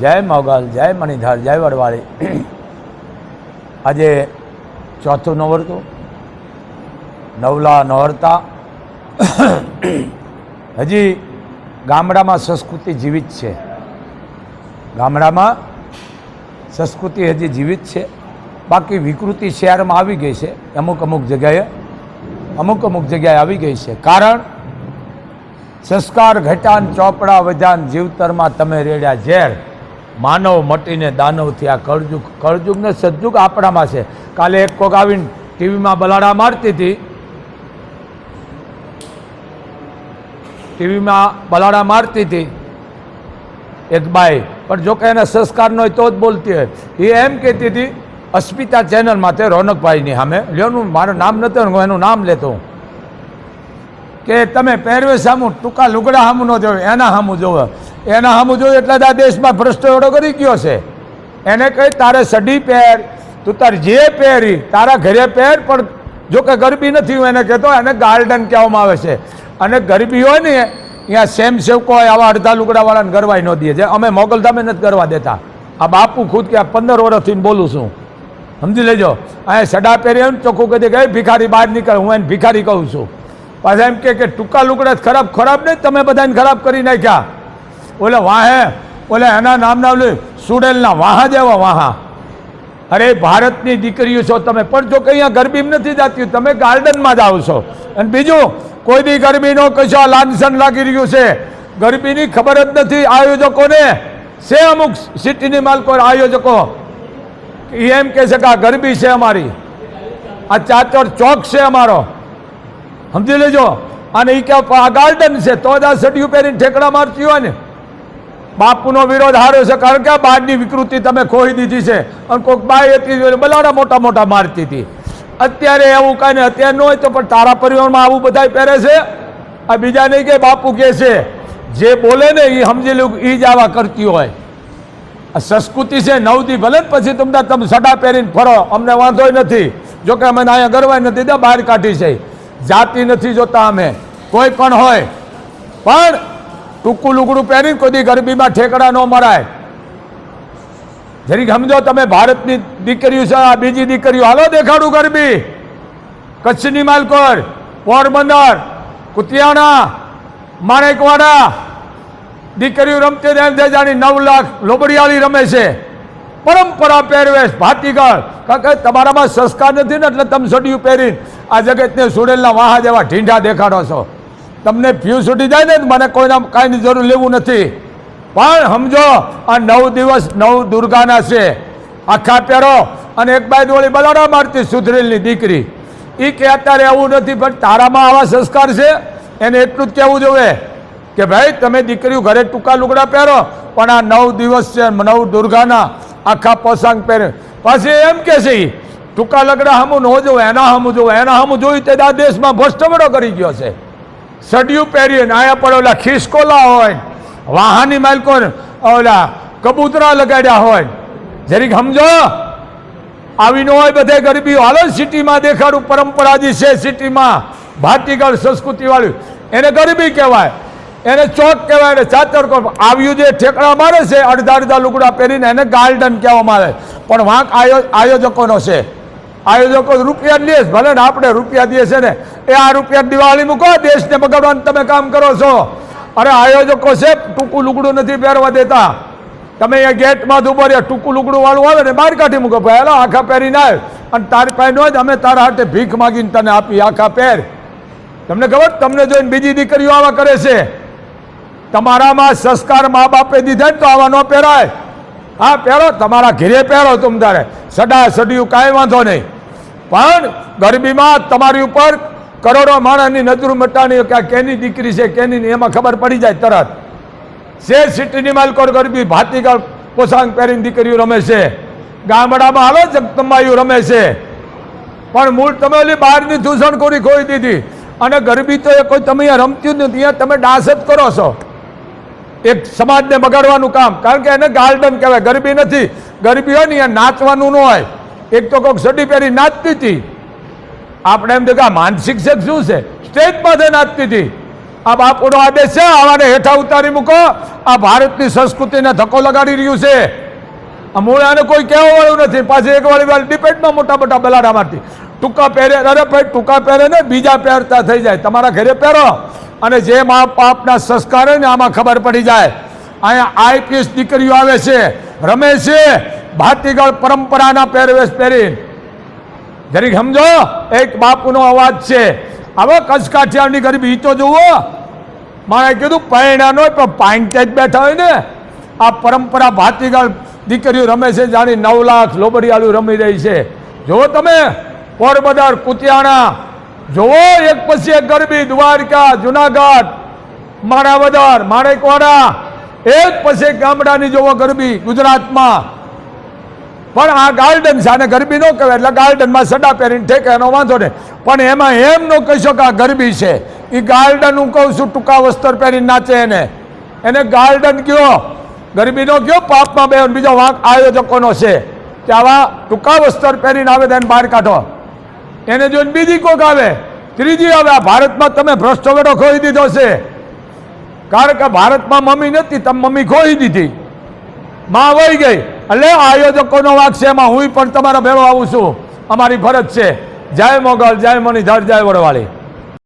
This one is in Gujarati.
જય મોગલ, જય મણિધર, જય વડવાળી. આજે ચોથું નવરતું, નવલા નવરતા હજી ગામડામાં સંસ્કૃતિ જીવિત છે. ગામડામાં સંસ્કૃતિ હજી જીવિત છે. બાકી વિકૃતિ શહેરમાં આવી ગઈ છે. અમુક અમુક જગ્યાએ, અમુક અમુક જગ્યાએ આવી ગઈ છે. કારણ સંસ્કાર ઘટાન ચોપડા વધાન જીવતરમાં તમે રેડ્યા ઝેર. માનવ મટીને દાનવથી આ કળજુગ કળજુગ ને સજ્જુગ આપણામાં છે. કાલે એક કોક આવીને ટીવીમાં બલાડા મારતી હતી. ટીવીમાં બલાડા મારતી હતી. એક બાઈ. પણ જો કે એના સંસ્કાર નો હોય તો જ બોલતી હોય. એ એમ કહેતી હતી, અસ્મિતા ચેનલમાં તે રોનકભાઈની સામે. લ્યોનું મારું નામ નતું હું એનું નામ લેતો હું. કે તમે પહેરવેશ સામું ટૂંકા લુગડા સામું ન જોવે, એના સામું જોવે. એના હમ જોયું એટલે જ આ દેશમાં ભ્રષ્ટ એવડો કરી ગયો છે. એને કહી, તારે સડી પહેર, તું તાર જે પહેરી, તારા ઘરે પહેર, પણ જો કે ગરબી નથી હું એને કહેતો, એને ગાર્ડન કહેવામાં આવે છે. અને ગરબી હોય ને અહીંયા સેમ સેવકો હોય આવા અડધા લુગડાવાળાને ગરવાય ન દે છે. અમે મોગલધામે નથી ગરવા દેતા. આ બાપુ ખુદ કે આ પંદર વર્ષથી બોલું છું. સમજી લેજો. અહીંયા સડા પહેરી એમ ચોખ્ખું કહી દે ભિખારી બહાર નીકળ, હું એને ભિખારી કહું છું. પાછા એમ કે, ટૂંકા લુગડા ખરાબ ખરાબ નહીં, તમે બધાને ખરાબ કરી નાખ્યા. ઓલે વાહે ઓલે એના નામના ઓલે સુડેલના વાહા જેવા વાહા. અરે ભારતની દીકરીઓ છો તમે, પણ જો કે અહીંયા ગરબી નથી જાતી, તમે ગાર્ડનમાં જાઓ છો. અને બીજું, કોઈ બી ગરબીનો કશો લાંછન લાગી રહ્યું છે? ગરબીની ખબર જ નથી આયોજકોને. છે અમુક સિટીની માલકો આયોજકો? એમ કહે છે કે આ ગરબી છે અમારી. આ ચાચર ચોક છે અમારો. સમજી લેજો? અને એ કે આ ગાર્ડન છે, તો જ આ સડિયું પહેરીને ઠેકડા મારતી હોય ને. બાપુનો વિરોધ હાર્યો છે, કારણ કે બાળની વિકૃતિ તમે ખોઈ દીધી છે. અને કોઈક બાઈ હતી બલાડા મોટા મોટા મારતી હતી. અત્યારે એવું કાંઈ અત્યારે ન હોય તો પણ તારા પરિવારમાં આવું બધા પહેરે છે? આ બીજા નહીં કે બાપુ કહે છે, જે બોલે ને એ સમજી લો એ જ આવા કરતી હોય. આ સંસ્કૃતિ છે નવથી ભલે પછી તમને તમે સડા પહેરીને ફરો, અમને વાંધો નથી. જોકે અમે અહીંયા ગરવાય નથી બહાર કાઢી છે. જાતિ નથી જોતા અમે. કોઈ પણ હોય. પણ ટૂંકું લુગડું પહેરીને કોઈ ગરબીમાં ઠેકડા ન મરાય. જરીક સમજો તમે ભારતની દીકરીઓ છે, આ બીજી દીકરીઓ. હાલો દેખાડું ગરબી. કચ્છની માલકોર, પોરબંદર, કુતિયાણા, માણેકવાડા. દીકરીઓ રમતી જાણી નવ લાખ લોબડિયાળી રમે છે. પરંપરા પહેરવેશ ભાતીગળ. કે તમારામાં સંસ્કાર નથી ને એટલે તમે સડિયું પહેરીને આ જગતને સુડેલના વાહા જેવા ઢીંઢા દેખાડો છો. તમને ફ્યુ છૂટી જાય ને મને કોઈના કાંઈની જરૂર લેવું નથી. પણ સમજો, આ નવ દિવસ નવ દુર્ગાના છે. આખા પહેરો અને એક બાય ડોળી બલાડા મારતી સુધરેલની દીકરી. એ કે અત્યારે એવું નથી, પણ તારામાં આવા સંસ્કાર છે? એને એટલું જ કહેવું જોઈએ કે ભાઈ, તમે દીકરીઓ ઘરે ટૂંકા લુગડા પહેરો, પણ આ નવ દિવસ છે, નવ દુર્ગાના આખા પોશાક પહેરે. પછી એમ કે છે, ટૂંકા લગડા હમું ન જોવે એના હમું જોવે એના હમું જોયું તે આ દેશમાં ભ્રષ્ટવડો કરી ગયો છે. સડિયું પહેરીએ આયા પર ઓલા ખિસકોલા હોય, વાહનની માલકો ઓલા કબૂતરા લગાડ્યા હોય. જરીક સમજો, આવી ન હોય બધે ગરબી. હાલો સિટીમાં દેખાડું, પરંપરા જે છે સિટીમાં, ભાતીગળ સંસ્કૃતિ વાળું એને ગરબી કહેવાય, એને ચોક કહેવાય, એને ચાતર આવ્યું જે ઠેકડા મારે છે, અડધા અડધા લુગડા પહેરીને એને ગાર્ડન કહેવામાં આવે. પણ વાંક આયો આયોજકોનો છે. આયોજકો રૂપિયા છે. ભલે ને આપણે રૂપિયા દઈએ છે ને, એ આ રૂપિયા દિવાળી મૂકો, દેશને બગાડવાનું તમે કામ કરો છો. અરે આયોજકો છે, ટૂંકું લુગડું નથી પહેરવા દેતા. તમે અહીંયા ગેટમાં જ ઊભો રહ્યા, ટૂંકું લુગડું વાળું આવે ને, બહાર કાઢી મૂકો. ભાઈ, હાલો, આખા પહેરીને આવે. અને તારી પાસે હોય અમે તારા હાથે ભીખ માગીને તને આપી આખા પહેર. તમને ખબર? તમને જોઈને બીજી દીકરીઓ આવા કરે છે. તમારામાં સંસ્કાર મા બાપે દીધા તો આવા ન પહેરાય. હા, પહેરો, તમારા ઘેરે પહેરો તમ તારે. સડા સડિયું કાંઈ વાંધો નહીં. પણ ગરબીમાં તમારી ઉપર કરોડો માણસની નજર મટાણી કે કેની દીકરી છે, કેની એમાં ખબર પડી જાય તરત. છે સિટીની માલકોર ગરબી, ભાતીગળ પોશાક પહેરીને દીકરીઓ રમે છે. ગામડામાં હાલો જગતંબાઈઓ રમે છે. પણ મૂળ તમે ઓલી બહારની દૂષણખોરી ખોઈ દીધી. અને ગરબી તો એ કોઈ તમે અહીંયા રમતી નથી, અહીંયા તમે ડાન્સ જ કરો છો. એક સમાજને બગાડવાનું કામ. કારણ કે એને ગાર્ડન કહેવાય, ગરબી નથી. ગરબી હોય ને, અહીંયા નાચવાનું ન હોય. એક તો કોઈક સડી પહેરી નાચતી હતી. આપણે એમ કે આ માનસિક છે શું છે? સ્ટેજ પાસે નાચતી હતી. આ બાપુનો આદેશ છે, આવાને હેઠા ઉતારી મૂકો. આ ભારતની સંસ્કૃતિને ધક્કો લગાડી રહ્યું છે. આ મૂળ આને કોઈ કહેવા વાળું નથી. પાછી એક વાળી વાર ડિપેન્ડમાં મોટા મોટા બલાડા મારતી. ટૂંકા પહેરે, અરે ભાઈ, ટૂંકા પહેરે ને બીજા પહેરતા થઈ જાય. તમારા ઘરે પહેરો. અને જે મા બાપના સંસ્કાર હોય ને આમાં ખબર પડી જાય. અહીંયા આઈપીએસ દીકરીઓ આવે છે, રમે છે ભાતીગળ પરંપરાના પહેરવેશ પહેરી જરીક સમજો, એક બાપુનો અવાજ છે. હવે કચકાઠિયાની ગરીબી તો જુઓ. મારે કીધું પરિણાનો પણ પાઇન્ટે જ બેઠા હોય ને. આ પરંપરા ભાતીગળ દીકરીઓ રમે છે, જાણી નવ લાખ લોબડિયાળું રમી રહી છે. જુઓ તમે, પોરબદર, કુતિયાણા. જુઓ, એક પછી એક ગરબી, દ્વારકા, જુનાગઢ, માણાવદર, માણેકવાડા. એક પછી ગામડાની જોવો ગરબી ગુજરાતમાં. પણ આ ગાર્ડન છે, આને ગરબી ન કહેવાય, એટલે ગાર્ડનમાં સડા પહેરીને ઠેકે એનો વાંધો નહીં. પણ એમાં એમ ન કહી શકો કે આ ગરબી છે. એ ગાર્ડન, હું કહું છું, ટૂંકા વસ્ત્ર પહેરીને નાચે એને. એને ગાર્ડન કયો? ગરબીનો કયો? પાપમાં બે બીજો વાંક આયોજકોનો છે. કે આવા ટૂંકા વસ્ત્ર પહેરીને આવે તો એને બહાર કાઢો. એને જોઈને બીજી કોક આવે. ત્રીજી આવે, આ ભારતમાં તમે ભ્રષ્ટ વેડો ખોઈ દીધો છે. કારણ કે ભારતમાં મમ્મી નથી તમે મમ્મી ખોઈ દીધી. માં વહી ગઈ. એટલે આયોજકોનો વાક છે એમાં હું પણ તમારા ભેળો આવું છું. અમારી ફરજ છે. જય મોગલ, જય મણિધર, જય વડવાળી.